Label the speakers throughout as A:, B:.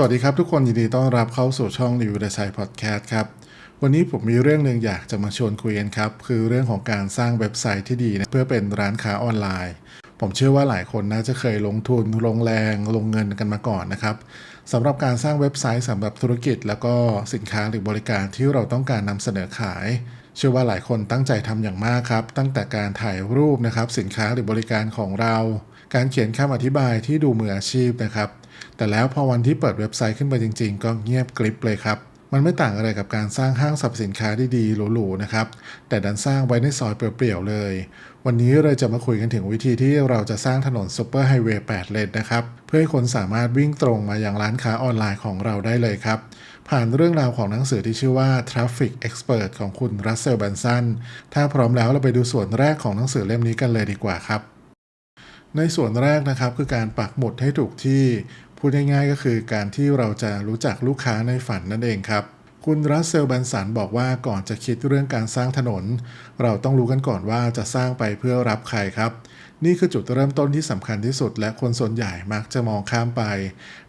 A: สวัสดีครับทุกคนยินดีต้อนรับเข้าสู่ช่อง Review the Site Podcast ครับ วันนี้ผมมีเรื่องหนึ่งอยากจะมาชวนคุยกันครับ คือเรื่องของการสร้างเว็บไซต์ที่ดีนะเพื่อเป็นร้านค้าออนไลน์ ผมเชื่อว่าหลายคนน่าจะเคยลงทุนลงแรงลงเงินกันมาก่อนนะครับสำหรับการสร้างเว็บไซต์สำหรับธุรกิจ แล้วก็สินค้าหรือบริการที่เราต้องการนำเสนอขาย เชื่อว่าหลายคนตั้งใจทำอย่างมากครับ ตั้งแต่การถ่ายรูปนะครับสินค้าหรือบริการของเรา การเขียนคำอธิบายที่ดูมืออาชีพนะครับ แต่แล้วพอวันที่เปิดเว็บไซต์ขึ้นมาจริง ๆ ก็เงียบกริบเลยครับ มันไม่ต่างอะไรกับการสร้างห้างสรรพสินค้าที่ดีหรูๆนะครับ แต่ดันสร้างไว้ในซอยเปลี่ยวๆเลย วันนี้เราจะมาคุยกันถึงวิธีที่เราจะสร้างถนนซูเปอร์ไฮเวย์8เลนนะครับ เพื่อให้คนสามารถวิ่งตรงมายังร้านค้าออนไลน์ของเราได้เลยครับผ่านเรื่องราวของหนังสือที่ชื่อว่า Traffic Expert ของคุณรัสเซลแบนซัน ถ้าพร้อมแล้วเราไปดูส่วนแรกของหนังสือเล่มนี้กันเลยดีกว่าครับ ในส่วนแรกนะครับคือการปักหมุดให้ถูกที่ พูดง่ายๆก็คือการที่เราจะรู้จักลูกค้าในฝันนั่นเองครับ คุณรัสเซลแบนสันบอกว่าก่อนจะคิดเรื่องการสร้างถนน เราต้องรู้กันก่อนว่าจะสร้างไปเพื่อรับใครครับ นี่คือจุดเริ่มต้นที่สำคัญที่สุด และคนส่วนใหญ่มักจะมองข้ามไป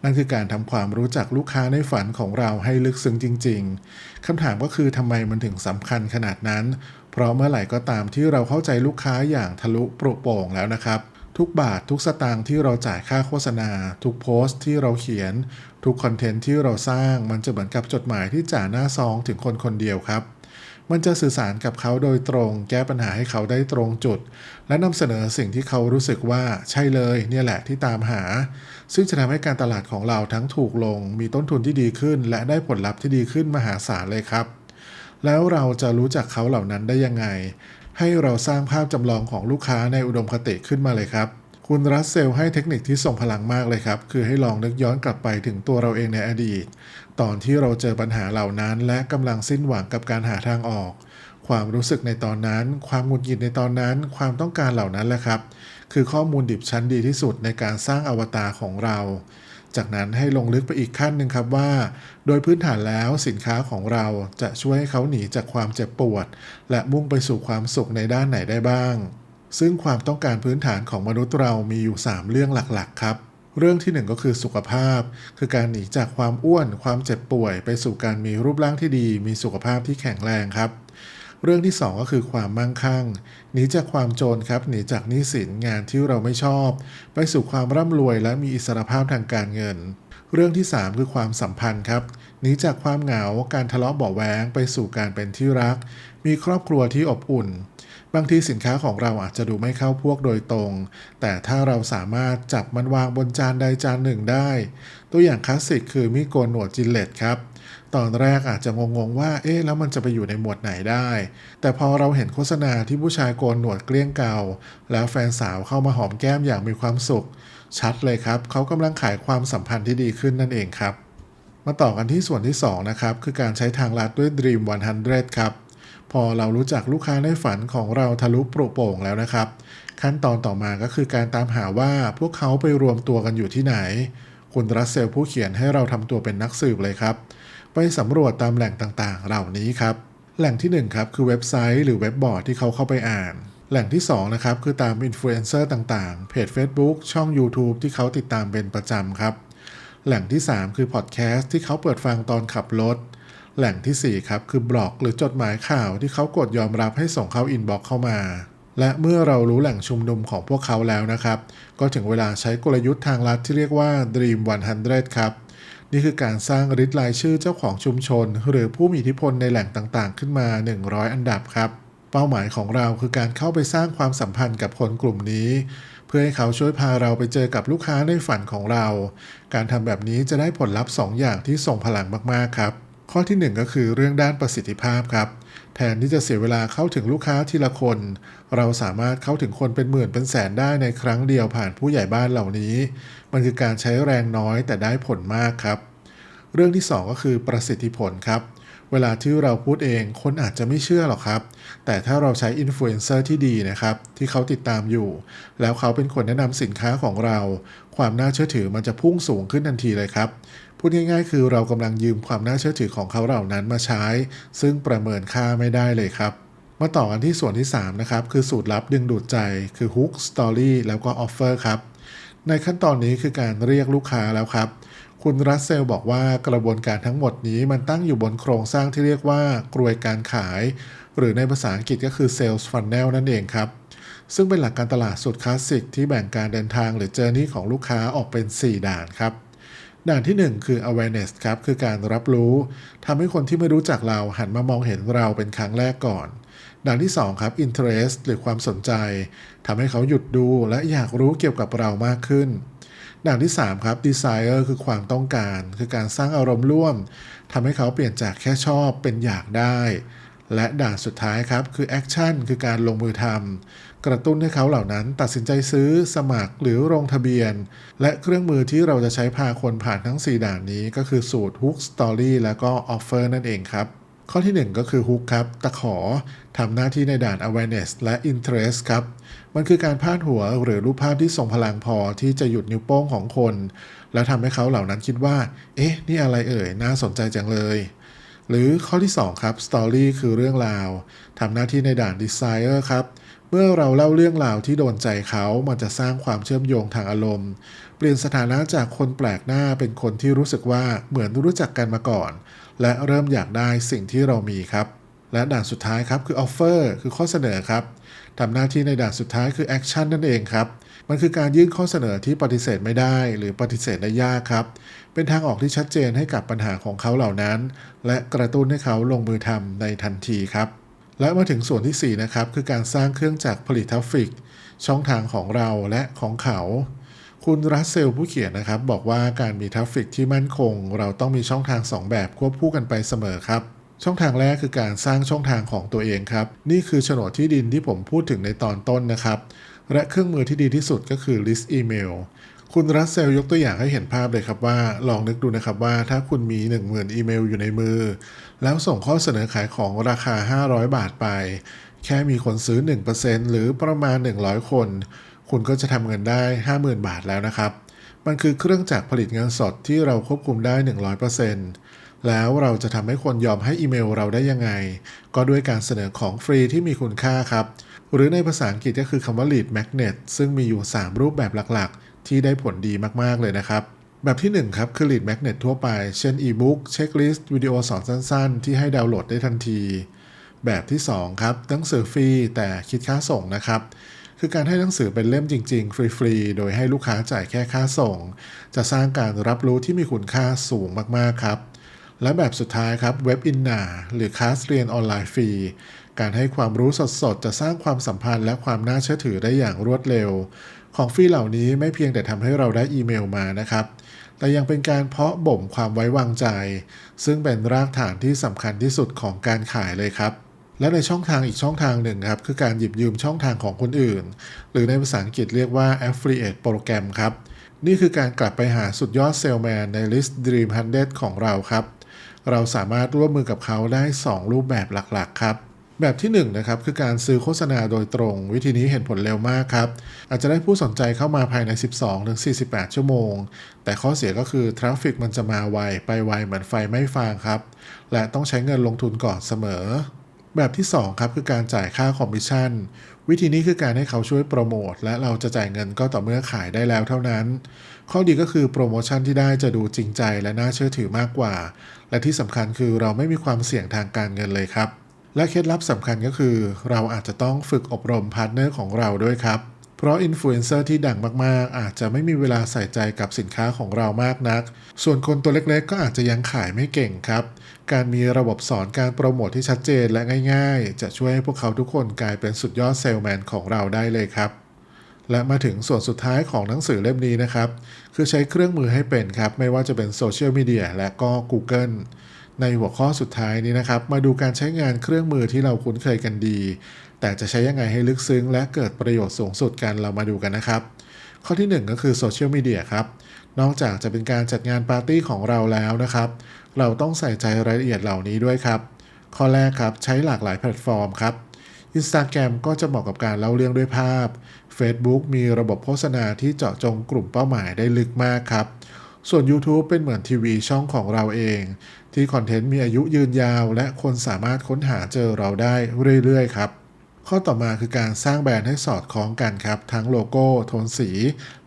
A: นั่นคือการทำความรู้จักลูกค้าในฝันของเราให้ลึกซึ้งจริง ๆคำถามก็คือทำไมมันถึงสำคัญขนาดนั้น เพราะเมื่อไหร่ก็ตามที่เราเข้าใจลูกค้าอย่างทะลุโปร่ปงแล้วนะครับ ทุกบาททุกสตางค์ที่เราจ่ายค่าโฆษณา ทุกโพสต์ที่เราเขียน ทุกคอนเทนต์ที่เราสร้าง มันจะเหมือนกับจดหมายที่จ่าหน้าซองถึงคนคนเดียวครับ มันจะสื่อสารกับเขาโดยตรง แก้ปัญหาให้เขาได้ตรงจุด และนำเสนอสิ่งที่เขารู้สึกว่าใช่เลย เนี่ยแหละที่ตามหา ซึ่งจะทำให้การตลาดของเราทั้งถูกลง มีต้นทุนที่ดีขึ้น และได้ผลลัพธ์ที่ดีขึ้นมหาศาลเลยครับแล้วเราจะรู้จักเขาเหล่านั้นได้ยังไง ให้เราสร้างภาพจำลองของลูกค้าในอุดมคติขึ้นมาเลยครับ คุณรัสเซลให้เทคนิคที่ส่งพลังมากเลยครับ คือให้ลองนึกย้อนกลับไปถึงตัวเราเองในอดีต ตอนที่เราเจอปัญหาเหล่านั้น และกำลังสิ้นหวังกับการหาทางออก ความรู้สึกในตอนนั้น ความหงุดหงิดในตอนนั้น ความต้องการเหล่านั้นแหละครับ คือข้อมูลดิบชั้นดีที่สุดในการสร้างอวตารของเรา จากนั้นให้ลงลึกไปอีกขั้นหนึ่งครับว่า โดยพื้นฐานแล้วสินค้าของเราจะช่วยให้เขาหนีจากความเจ็บปวด และมุ่งไปสู่ความสุขในด้านไหนได้บ้าง ซึ่งความต้องการพื้นฐานของมนุษย์เรามีอยู่ 3 เรื่องหลักๆ ครับ เรื่องที่ 1 ก็คือสุขภาพ คือการหนีจากความอ้วน ความเจ็บป่วย ไปสู่การมีรูปร่างที่ดี มีสุขภาพที่แข็งแรงครับ เรื่องที่ 2 ก็คือความมั่งคั่งหนีจากความโจรครับหนีจากหนี้สินงานที่เราไม่ชอบ ไปสู่ความร่ำรวยและมีอิสรภาพทางการเงิน เรื่องที่ 3 คือความสัมพันธ์ครับหนีจากความเหงาการทะเลาะเบาะแวงไปสู่การเป็นที่รัก มีครอบครัวที่อบอุ่น บางทีสินค้าของเราอาจจะดูไม่เข้าพวกโดยตรง แต่ถ้าเราสามารถจับมันวางบนจานใดจานหนึ่งได้ ตัวอย่างคลาสสิกคือมีดโกนหนวดจินเลตครับ ตอนแรกอาจจะงงๆว่า เอ๊ะ แล้วมันจะไปอยู่ในหมวดไหนได้ แต่พอเราเห็นโฆษณาที่ผู้ชายโกนหนวดเกลี้ยงเก่าแล้วแฟนสาวเข้ามาหอมแก้มอย่างมีความสุข ชัดเลยครับ เขากำลังขายความสัมพันธ์ที่ดีขึ้นนั่นเองครับ มาต่อกันที่ส่วนที่ 2 นะครับ คือการใช้ทางลัดด้วย Dream 100 ครับ พอเรารู้จักลูกค้าในฝันของเราทะลุโปร่โปร่งแล้วนะครับ ขั้นตอนต่อมาก็คือการตามหาว่าพวกเขาไปรวมตัวกันอยู่ที่ไหน คุณรัสเซลผู้เขียนให้เราทำตัวเป็นนักสืบเลยครับ สำรวจตามแหล่งต่างๆ เหล่านี้ครับ แหล่งที่1ครับคือเว็บไซต์หรือเว็บบอร์ดที่เขาเข้าไปอ่าน แหล่งที่2นะครับคือตามอินฟลูเอนเซอร์ต่างๆ เพจ Facebook ช่อง YouTube ที่เขาติดตามเป็นประจำครับ แหล่งที่ 3 คือพอดแคสต์ที่เขาเปิดฟังตอนขับรถ แหล่งที่ 4 ครับ คือบล็อกหรือจดหมายข่าวที่เขากดยอมรับให้ส่งเข้าอินบ็อกเข้ามาและเมื่อเรารู้แหล่งชุมนุมของพวกเขาแล้วนะครับ ก็ถึงเวลาใช้กลยุทธ์ทางลัดที่เรียกว่า Dream 100 ครับ นี่คือการสร้างริดรายชื่อเจ้าของชุมชน หรือผู้มีอิทธิพลในแหล่งต่างๆ ขึ้นมา 100 อันดับครับ เป้าหมายของเราคือการเข้าไปสร้างความสัมพันธ์กับคนกลุ่มนี้ เพื่อให้เขาช่วยพาเราไปเจอกับลูกค้าในฝันของเรา การทำแบบนี้จะได้ผลลัพธ์2อย่างที่ส่งพลังมากๆครับ ข้อที่ 1 ก็คือเรื่องด้านประสิทธิภาพครับ แทนที่จะเสียเวลาเข้าถึงลูกค้าทีละคน เราสามารถเข้าถึงคนเป็นหมื่นเป็นแสนได้ในครั้งเดียวผ่านผู้ใหญ่บ้านเหล่านี้ มันคือการใช้แรงน้อยแต่ได้ผลมากครับ เรื่องที่ 2 ก็คือประสิทธิผลครับ เวลาที่เราพูดเองคนอาจจะไม่เชื่อหรอกครับ แต่ถ้าเราใช้อินฟลูเอนเซอร์ที่ดีนะครับ ที่เขาติดตามอยู่ แล้วเขาเป็นคนแนะนำสินค้าของเรา ความน่าเชื่อถือมันจะพุ่งสูงขึ้นทันทีเลยครับ พูดง่ายๆ คือเรากำลังยืมความน่าเชื่อถือของเขาเหล่านั้นมาใช้ ซึ่งประเมินค่าไม่ได้เลยครับมาต่อกันที่ส่วนที่ 3 นะครับ คือสูตรลับดึงดูดใจคือ Hook Story แล้วก็ Offer ครับ ในขั้นตอนนี้คือการเรียกลูกค้าแล้วครับ คุณรัสเซลบอกว่ากระบวนการทั้งหมดนี้มันตั้งอยู่บนโครงสร้างที่เรียกว่ากรวยการขาย หรือในภาษาอังกฤษก็คือ Sales Funnel นั่นเองครับ ซึ่งเป็นหลักการตลาดสุดคลาสสิกที่แบ่งการเดินทางหรือเจอร์นี่ของลูกค้าออกเป็น 4 ด่านครับ ด่านที่ 1 คือ awareness ครับ คือการรับรู้ทำให้คนที่ไม่รู้จักเราหันมามองเห็นเราเป็นครั้งแรกก่อน ด่านที่ 2 ครับ interest หรือความสนใจทำให้เขาหยุดดูและอยากรู้เกี่ยวกับเรามากขึ้น ด่านที่ 3 ครับ desire คือความต้องการ คือการสร้างอารมณ์ร่วมทำให้เขาเปลี่ยนจากแค่ชอบเป็นอยากได้ และด่านสุดท้ายครับ คือ action คือการลงมือทำกระตุ้นให้เขาเหล่านั้นตัดสินใจซื้อสมัครหรือลงทะเบียน และเครื่องมือที่เราจะใช้พาคนผ่านทั้ง 4 ด่านนี้ก็คือสูตร hook story แล้วก็ offer นั่นเองครับ ข้อที่ 1 ก็คือ hook ครับ ตะขอทำหน้าที่ในด่าน awareness และ interest ครับ มันคือการพาดหัวหรือรูปภาพที่ทรงพลังพอที่จะหยุดนิ้วโป้งของคน แล้วทำให้เขาเหล่านั้นคิดว่า เอ๊ะ นี่อะไรเอ่ย น่าสนใจจังเลย หรือข้อที่ 2 ครับ story คือเรื่องราวทำหน้าที่ในด่าน desire ครับ เมื่อเราเล่าเรื่องราวที่โดนใจเขามันจะสร้างความเชื่อมโยงทางอารมณ์ เปลี่ยนสถานะจากคนแปลกหน้าเป็นคนที่รู้สึกว่าเหมือนรู้จักกันมาก่อน และเริ่มอยากได้สิ่งที่เรามีครับ และด่านสุดท้ายครับคือ offer คือข้อเสนอครับทำหน้าที่ในด่านสุดท้ายคือ action นั่นเองครับมันคือการยื่นข้อเสนอที่ปฏิเสธไม่ได้ หรือปฏิเสธได้ยากครับ เป็นทางออกที่ชัดเจนให้กับปัญหาของเขาเหล่านั้น และกระตุ้นให้เขาลงมือทำในทันทีครับ และมาถึงส่วนที่ 4 นะครับ คือการสร้างเครื่องจักรผลิตทราฟฟิก ช่องทางของเราและของเขา คุณรัสเซลผู้เขียนนะครับ บอกว่าการมีทราฟฟิกที่มั่นคง เราต้องมีช่องทาง 2 แบบควบคู่กันไปเสมอครับ ช่องทางแรกคือการสร้างช่องทางของตัวเองครับ นี่คือโฉนดที่ดินที่ผมพูดถึงในตอนต้นนะครับ และเครื่องมือที่ดีที่สุดก็คือ list email คุณรัสเซลยกตัวอย่างให้เห็นภาพเลยครับว่า ลองนึกดูนะครับว่าถ้าคุณมี 10,000 อีเมลอยู่ในมือ แล้วส่งข้อเสนอขายของราคา 500 บาทไป แค่มีคนซื้อ 1%หรือประมาณ 100 คน คุณก็จะทำเงินได้ 50,000 บาทแล้วนะครับ มันคือเครื่องจักรผลิตเงินสดที่เราควบคุมได้ 100%แล้วเราจะทำให้คนยอมให้อีเมลเราได้ยังไง ก็ด้วยการเสนอของฟรีที่มีคุณค่าครับ หรือในภาษาอังกฤษก็คือคำว่า lead magnet ซึ่งมีอยู่ 3 รูปแบบหลักๆ ที่ได้ผลดีมากๆเลยนะครับ แบบที่1ครับคือ lead magnet ทั่วไป เช่น e-book checklist วิดีโอสอนสั้น ๆ ที่ให้ดาวน์โหลดได้ทันที แบบที่ 2 ครับหนังสือฟรีแต่คิดค่าส่งนะครับคือการให้หนังสือเป็นเล่มจริง ๆ ฟรีๆ โดยให้ลูกค้าจ่ายแค่ค่าส่ง จะสร้างการรับรู้ที่มีคุณค่าสูงมากๆ ครับ และแบบสุดท้ายครับเว็บอินนาหรือคลาสเรียนออนไลน์ฟรี การให้ความรู้สดๆ จะสร้างความสัมพันธ์และความน่าเชื่อถือได้อย่างรวดเร็ว ของฟรีเหล่านี้ไม่เพียงแต่ทำให้เราได้อีเมลมานะครับ แต่ยังเป็นการเพาะบ่มความไว้วางใจ ซึ่งเป็นรากฐานที่สำคัญที่สุดของการขายเลยครับและในช่องทางอีกช่องทางหนึ่งครับ คือการหยิบยืมช่องทางของคนอื่น หรือในภาษาอังกฤษเรียกว่า affiliate program ครับ นี่คือการกลับไปหาสุดยอดเซลแมนใน list dream 100 ของเราครับ เราสามารถร่วมมือกับเขาได้ 2 รูปแบบหลักๆ ครับ แบบที่1นนะครับคือการซื้อโฆษณาโดยตรง วิธีนี้เห็นผลเร็วมากครับ อาจจะได้ผู้สนใจเข้ามาภายใน 12-48 ชั่วโมง แต่ข้อเสียก็คือทราฟฟิกมันจะมาไว ไปไวเหมือนไฟไม่ฟางครับ และต้องใช้เงินลงทุนก่อนเสมอ แบบที่ 2 ครับคือการจ่ายค่าคอมมิชชั่น วิธีนี้คือการให้เขาช่วยโปรโมทและเราจะจ่ายเงินก็ต่อเมื่อขายได้แล้วเท่านั้น ข้อดีก็คือโปรโมชั่นที่ได้จะดูจริงใจและน่าเชื่อถือมากกว่า และที่สำคัญคือเราไม่มีความเสี่ยงทางการเงินเลยครับ และเคล็ดลับสำคัญก็คือ เราอาจจะต้องฝึกอบรมพาร์ทเนอร์ของเราด้วยครับ เพราะอินฟลูเอนเซอร์ที่ดังมากๆ อาจจะไม่มีเวลาใส่ใจกับสินค้าของเรามากนัก ส่วนคนตัวเล็กๆ ก็อาจจะยังขายไม่เก่งครับ การมีระบบสอนการโปรโมทที่ชัดเจนและง่าย ๆ จะช่วยให้พวกเขาทุกคนกลายเป็นสุดยอดเซลแมนของเราได้เลยครับและมาถึงส่วนสุดท้ายของหนังสือเล่มนี้นะครับ คือใช้เครื่องมือให้เป็นครับ ไม่ว่าจะเป็นโซเชียลมีเดียและก็ Google ในหัวข้อสุดท้ายนี้นะครับ มาดูการใช้งานเครื่องมือที่เราคุ้นเคยกันดี แต่จะใช้ยังไงให้ลึกซึ้ง และเกิดประโยชน์สูงสุดกันเรามาดูกันนะครับ ข้อที่ 1 ก็คือโซเชียลมีเดียครับ นอกจากจะเป็นการจัดงานปาร์ตี้ของเราแล้วนะครับ เราต้องใส่ใจรายละเอียดเหล่านี้ด้วยครับ ข้อแรกครับใช้หลากหลายแพลตฟอร์มครับ Instagram ก็จะเหมาะกับการเล่าเรื่องด้วยภาพ Facebook มีระบบโฆษณาที่เจาะจงกลุ่มเป้าหมายได้ลึกมากครับ ส่วน YouTube เป็นเหมือนทีวีช่องของเราเอง ที่คอนเทนต์มีอายุยืนยาว และคนสามารถค้นหาเจอเราได้เรื่อยๆครับ ข้อต่อมาคือการสร้างแบรนด์ให้สอดคล้องกันครับ ทั้งโลโก้ โทนสี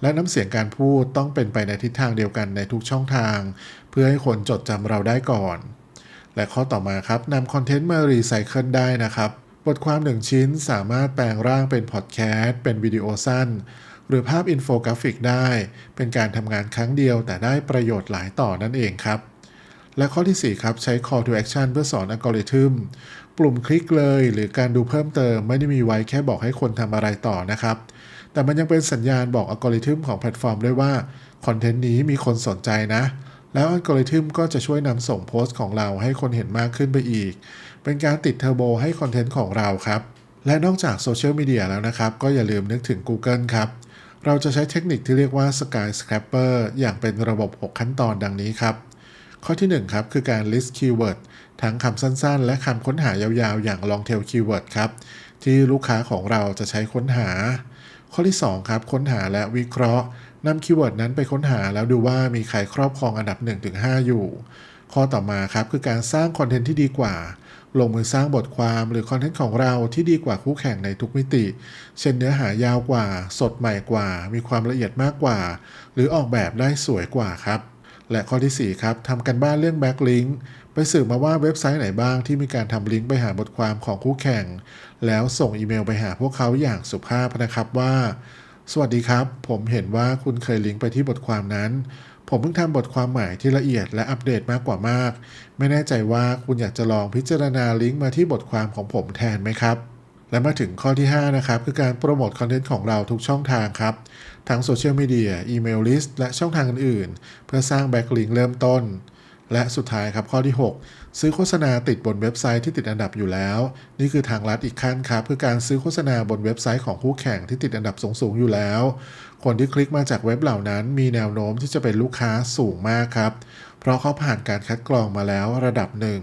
A: และน้ำเสียงการพูดต้องเป็นไปในทิศทางเดียวกันในทุกช่องทาง เพื่อให้คนจดจำเราได้ก่อน และข้อต่อมาครับนำคอนเทนต์มารีไซเคิลได้นะครับบทความหนึ่งชิ้นสามารถแปลงร่างเป็นพอดแคสต์เป็นวิดีโอสั้น รือภาพอินโฟกราฟิกได้ เป็นการทำงานครั้งเดียวแต่ได้ประโยชน์หลายต่อนั่นเองครับ และข้อที่ 4 ครับ ใช้ call to action เพื่อสอนอัลกอริทึมปุ่มคลิกเลยหรือการดูเพิ่มเติมไม่ได้มีไว้แค่บอกให้คนทำอะไรต่อนะครับ แต่มันยังเป็นสัญญาณบอกอัลกอริทึมของแพลตฟอร์มด้วยว่าคอนเทนต์นี้มีคนสนใจนะ แล้วอัลกอริทึมก็จะช่วยนำส่งโพสต์ของเราให้คนเห็นมากขึ้นไปอีก เป็นการติดเทอร์โบให้คอนเทนต์ของเราครับและนอกจากโซเชียลมีเดียแล้วนะครับ ก็อย่าลืมนึกถึง Google ครับ เราจะใช้เทคนิคที่เรียกว่า Skyscraper อย่างเป็นระบบ 6 ขั้นตอนดังนี้ครับ ข้อที่ 1 ครับ คือการ list keyword ทั้งคำสั้นๆ และคำค้นหายาวๆ อย่าง long tail keyword ครับ ที่ลูกค้าของเราจะใช้ค้นหา ข้อที่ 2 ครับ ค้นหาและวิเคราะห์นำคีย์เวิร์ดนั้นไปค้นหาแล้วดูว่ามีใครครอบครองอันดับ 1-5 อยู่ ข้อต่อมาครับคือการสร้างคอนเทนต์ที่ดีกว่า ลงมือสร้างบทความหรือคอนเทนต์ของเราที่ดีกว่าคู่แข่งในทุกมิติ เช่นเนื้อหายาวกว่า สดใหม่กว่า มีความละเอียดมากกว่า หรือออกแบบได้สวยกว่าครับ และข้อที่ 4 ครับทำกันบ้านเรื่องแบ็กลิงก์ไปสืบมาว่าเว็บไซต์ไหนบ้างที่มีการทำลิงก์ไปหาบทความของคู่แข่ง แล้วส่งอีเมลไปหาพวกเขาอย่างสุภาพนะครับว่า สวัสดีครับ ผมเห็นว่าคุณเคยลิงก์ไปที่บทความนั้น ผมเพิ่งทำบทความใหม่ที่ละเอียดและอัปเดตมากกว่ามาก ไม่แน่ใจว่าคุณอยากจะลองพิจารณาลิงก์มาที่บทความของผมแทนไหมครับ และมาถึงข้อที่ 5 นะครับ คือการโปรโมทคอนเทนต์ของเราทุกช่องทางครับ ทั้งโซเชียลมีเดียอีเมลลิสต์และช่องทางอื่นๆ เพื่อสร้างแบ็กลิงก์เริ่มต้น และสุดท้ายครับข้อที่ 6 ซื้อโฆษณาติดบนเว็บไซต์ที่ติดอันดับอยู่แล้ว นี่คือทางลัดอีกขั้นครับคือการซื้อโฆษณาบนเว็บไซต์ของคู่แข่งที่ติดอันดับสูงๆอยู่แล้ว คนที่คลิกมาจากเว็บเหล่านั้นมีแนวโน้มที่จะเป็นลูกค้าสูงมากครับ เพราะเขาผ่านการคัดกรองมาแล้วระดับหนึ่ง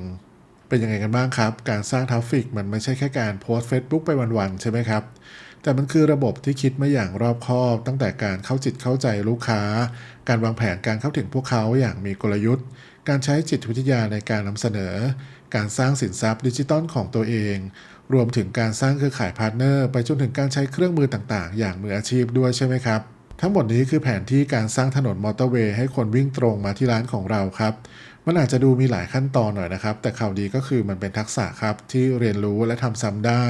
A: เป็นยังไงกันบ้างครับ การสร้างทราฟฟิกมันไม่ใช่แค่การโพสต์ Facebook ไปวันๆใช่ไหมครับ แต่มันคือระบบที่คิดมาอย่างรอบคอบ ตั้งแต่การเข้าจิตเข้าใจลูกค้า การวางแผนการเข้าถึงพวกเขาอย่างมีกลยุทธ์ การใช้จิตวิทยาในการนำเสนอ การสร้างสินทรัพย์ดิจิตอลของตัวเอง รวมถึงการสร้างเครือข่ายพาร์ทเนอร์ไปจนถึงการใช้เครื่องมือต่างๆ อย่างมืออาชีพด้วยใช่ไหมครับ ทั้งหมดนี้คือแผนที่การสร้างถนนมอเตอร์เวย์ให้คนวิ่งตรงมาที่ร้านของเราครับ มันอาจจะดูมีหลายขั้นตอนหน่อยนะครับ แต่ข่าวดีก็คือมันเป็นทักษะครับที่เรียนรู้และทำซ้ำได้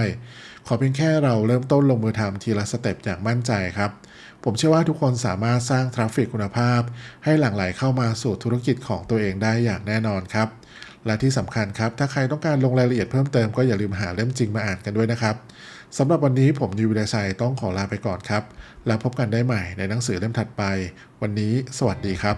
A: ขอเพียงแค่เราเริ่มต้นลงมือทำทีละสเต็ปอย่างมั่นใจครับผมเชื่อว่าทุกคนสามารถสร้างทราฟฟิกคุณภาพ ให้หลั่งไหลเข้ามาสู่ธุรกิจของตัวเองได้อย่างแน่นอนครับ และที่สำคัญครับ ถ้าใครต้องการลงรายละเอียดเพิ่มเติมก็อย่าลืมหาเล่มจริงมาอ่านกันด้วยนะครับสำหรับวันนี้ผมนิววิเดชัยต้องขอลาไปก่อนครับ แล้วพบกันได้ใหม่ในหนังสือเล่มถัดไป วันนี้ สวัสดีครับ